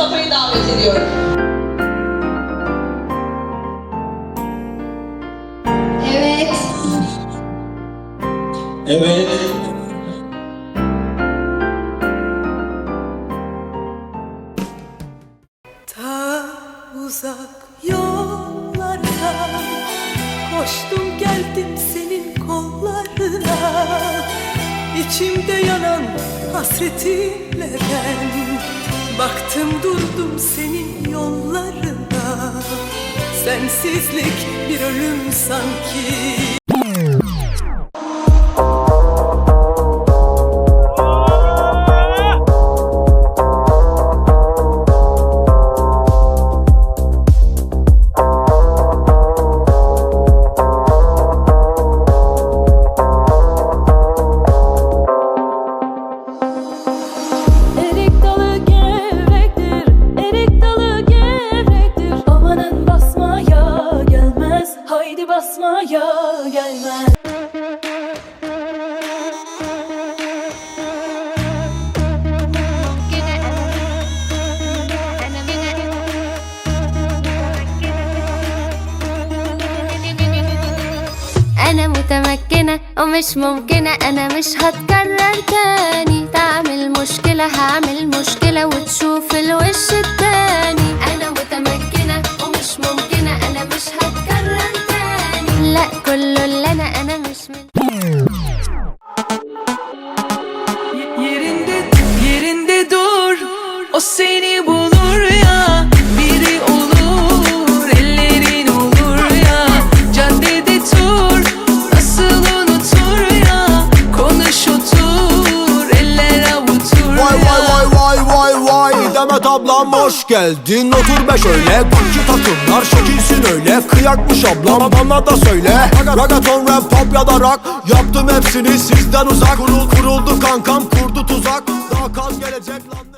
Mustafa'yı davet ediyorum. Evet. Evet. Ta uzak yollarda Koştum geldim senin kollarına İçimde yanan hasretinle ben Baktım durdum senin yollarına. Sensizlik bir ölüm sanki gelmez. أنا متمكنة ومش ممكنة أنا مش هتكرر تاني تعمل مشكلة هعمل مشكلة وتشوف الوش O seni bulur ya. Biri olur Ellerin olur ya. Caddede tur Nasıl unutur ya. Konuş otur Eller avutur Vay ya. vay vay vay vay vay. Demet ablam hoş geldin. Otur be şöyle. Gucci takımlar şekilsin öyle. Kıyakmış ablam bana da söyle. Ragaton rap pop ya da rock. Yaptım hepsini sizden uzak. Kurul, Kuruldu kankam kurdu tuzak. Daha kaz gelecek lan